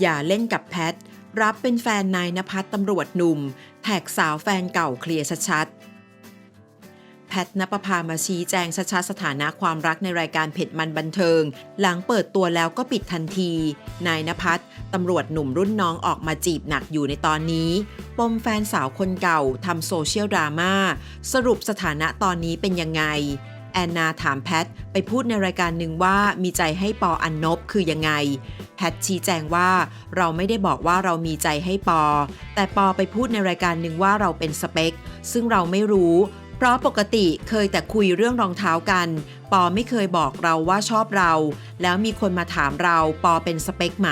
อย่าเล่นกับแพท รับเป็นแฟนนายนภัสตำรวจหนุ่ม แท็กสาวแฟนเก่าเคลียร์ชัดๆ แพทนปภามาชี้แจงชัดๆสถานะความรักในรายการเผ็ดมันบันเทิง หลังเปิดตัวแล้วก็ปิดทันที นายนภัสตำรวจหนุ่มรุ่นน้องออกมาจีบหนักอยู่ในตอนนี้ ปมแฟนสาวคนเก่าทำโซเชียลดราม่าสรุปสถานะตอนนี้เป็นยังไง แอนนาถามแพท ไปพูดในรายการหนึ่งว่ามีใจให้ปออันนบคือยังไง แพทชี้แจงว่าเราไม่ได้บอกว่าเรามีใจให้ปอ แต่ปอไปพูดในรายการหนึ่งว่าเราเป็นสเปค ซึ่งเราไม่รู้ เพราะปกติเคยแต่คุยเรื่องรองเท้ากัน ปอไม่เคยบอกเราว่าชอบเรา แล้วมีคนมาถามเราปอเป็นสเปคไหม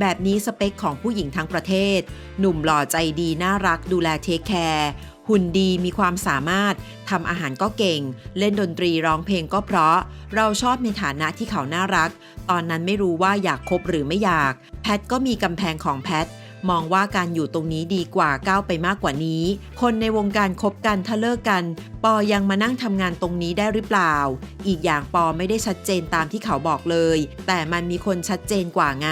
แบบนี้สเปคของผู้หญิงทั้งประเทศ หนุ่มหล่อใจดีน่ารักดูแลเทคแคร์ หุ่นดีมีความสามารถทำอาหารก็เก่ง เล่นดนตรีร้องเพลงก็เพราะ เราชอบในฐานะที่เขาน่ารัก ตอนนั้นไม่รู้ว่าอยากคบหรือไม่อยาก แพทก็มีกำแพงของแพทมองว่าการอยู่ตรงนี้ดีกว่าก้าวไปมากกว่านี้ คนในวงการคบกันถ้าเลิกกัน ปอยังมานั่งทำงานตรงนี้ได้หรือเปล่า อีกอย่างปอไม่ได้ชัดเจนตามที่เขาบอกเลย แต่มันมีคนชัดเจนกว่าไง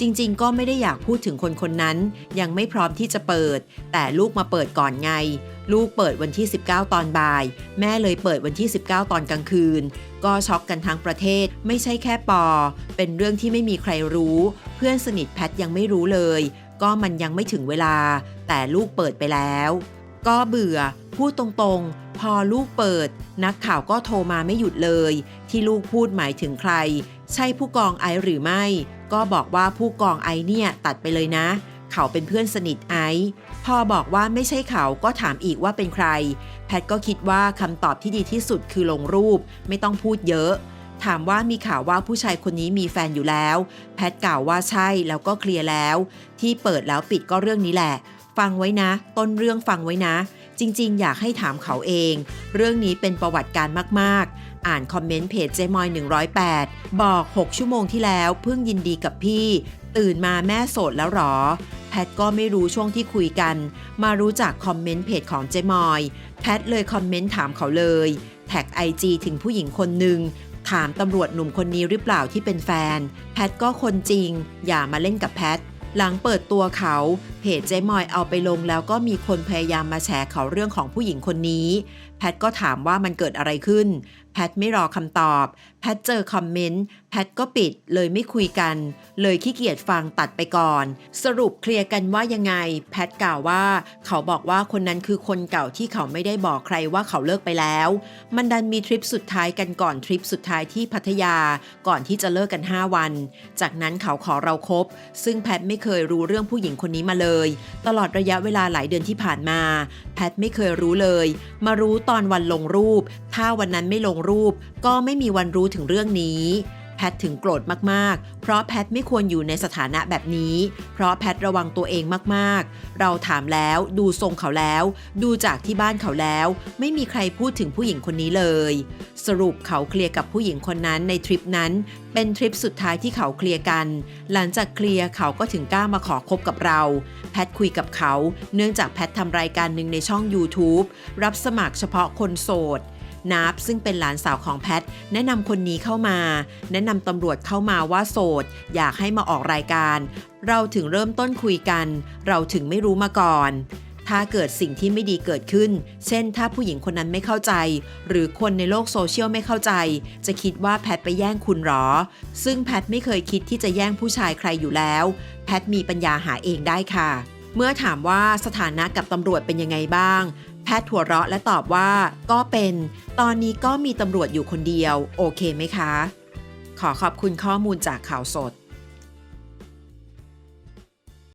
จริง ๆ ก็ไม่ได้อยากพูดถึงคนคนนั้น ยังไม่พร้อมที่จะเปิด แต่ลูกมาเปิดก่อนไง ลูกเปิดวันที่ 19 ตอนบ่าย แม่เลยเปิดวันที่ 19 ตอนกลางคืน ก็ช็อกกันทั้งประเทศ ไม่ใช่แค่ปอ เป็นเรื่องที่ไม่มีใครรู้ เพื่อนสนิทแพทยังไม่รู้เลย ก็มันยังไม่ถึงเวลา แต่ลูกเปิดไปแล้ว ก็เบื่อ พูดตรงๆ พอลูกเปิด นักข่าวก็โทรมาไม่หยุดเลย ที่ลูกพูดหมายถึงใคร ใช่ผู้กองไอหรือไม่ ก็บอกว่าผู้กองไอเนี่ยตัดไปเลยนะ เขาเป็นเพื่อนสนิทไอพอบอกว่าไม่ใช่เขาก็ถามอีกว่าเป็นใคร แพทก็คิดว่าคำตอบที่ดีที่สุดคือลงรูป ไม่ต้องพูดเยอะ ถามว่ามีข่าวว่าผู้ชายคนนี้มีแฟนอยู่แล้ว แพทกล่าวว่าใช่แล้วก็เคลียร์แล้ว ที่เปิดแล้วปิดก็เรื่องนี้แหละ ฟังไว้นะ ต้นเรื่องฟังไว้นะ จริง ๆ อยากให้ถามเขาเอง เรื่องนี้เป็นประวัติการมาก ๆ อ่านคอมเมนต์เพจเจมอย 108 บอก 6 ชั่วโมงที่แล้วเพิ่งยินดีกับพี่ ตื่นมาแม่โสดแล้วหรอ แพทก็ไม่รู้ช่วงที่คุยกัน มารู้จากคอมเมนต์เพจของเจมอย แพทเลยคอมเมนต์ถามเขาเลย แท็กไอจถึงผู้หญิงคนหนึ่งถามตำรวจหนุ่มคนนี้หรือเปล่าที่เป็นแฟน แพทก็คนจริง อย่ามาเล่นกับแพท หลังเปิดตัวเขาเพจเจ๊มอยเอาไปลงแล้วก็มีคนพยายามมาแฉเขาเรื่องของผู้หญิงคนนี้ แพทก็ถามว่ามันเกิดอะไรขึ้น แพทไม่รอคำตอบ แพทเจอคอมเมนต์ แพทก็ปิดเลยไม่คุยกัน เลยขี้เกียจฟังตัดไปก่อน สรุปเคลียร์กันว่ายังไง แพทกล่าวว่า เขาบอกว่าคนนั้นคือคนเก่าที่เขาไม่ได้บอกใครว่าเขาเลิกไปแล้ว มันดันมีทริปสุดท้ายกันก่อนทริปสุดท้ายที่พัทยา ก่อนที่จะเลิกกัน 5 วัน จากนั้นเขาขอเราครบซึ่งแพทไม่เคยรู้เรื่องผู้หญิงคนนี้มาเลเลย ตลอดระยะเวลาหลายเดือนที่ผ่านมา แพทไม่เคยรู้เลย มารู้ตอนวันลงรูป ถ้าวันนั้นไม่ลงรูป ก็ไม่มีวันรู้ถึงเรื่องนี้ แพทถึงโกรธมากๆ เพราะแพทไม่ควรอยู่ในสถานะแบบนี้ เพราะแพทระวังตัวเองมากๆ เราถามแล้วดูทรงเขาแล้ว ดูจากที่บ้านเขาแล้ว ไม่มีใครพูดถึงผู้หญิงคนนี้เลย สรุปเขาเคลียร์กับผู้หญิงคนนั้นในทริปนั้น เป็นทริปสุดท้ายที่เขาเคลียร์กัน หลังจากเคลียร์เขาก็ถึงกล้ามาขอคบกับเรา แพทคุยกับเขา เนื่องจากแพททำรายการหนึ่งในช่อง YouTube รับสมัครเฉพาะคนโสด นับซึ่งเป็นหลานสาวของแพท แนะนำคนนี้เข้ามา แนะนำตำรวจเข้ามาว่าโสด อยากให้มาออกรายการ เราถึงเริ่มต้นคุยกัน เราถึงไม่รู้มาก่อน ถ้าเกิดสิ่งที่ไม่ดีเกิดขึ้น เช่น ถ้าผู้หญิงคนนั้นไม่เข้าใจ หรือคนในโลกโซเชียลไม่เข้าใจ จะคิดว่าแพทไปแย่งคุณหรอ ซึ่งแพทไม่เคยคิดที่จะแย่งผู้ชายใครอยู่แล้ว แพทมีปัญญาหาเองได้ค่ะเมื่อถามว่าสถานะกับตำรวจเป็นยังไงบ้าง แพทย์หัวเราะและตอบว่าก็เป็น ตอนนี้ก็มีตำรวจอยู่คนเดียว โอเคไหมคะ ขอขอบคุณข้อมูลจากข่าวสด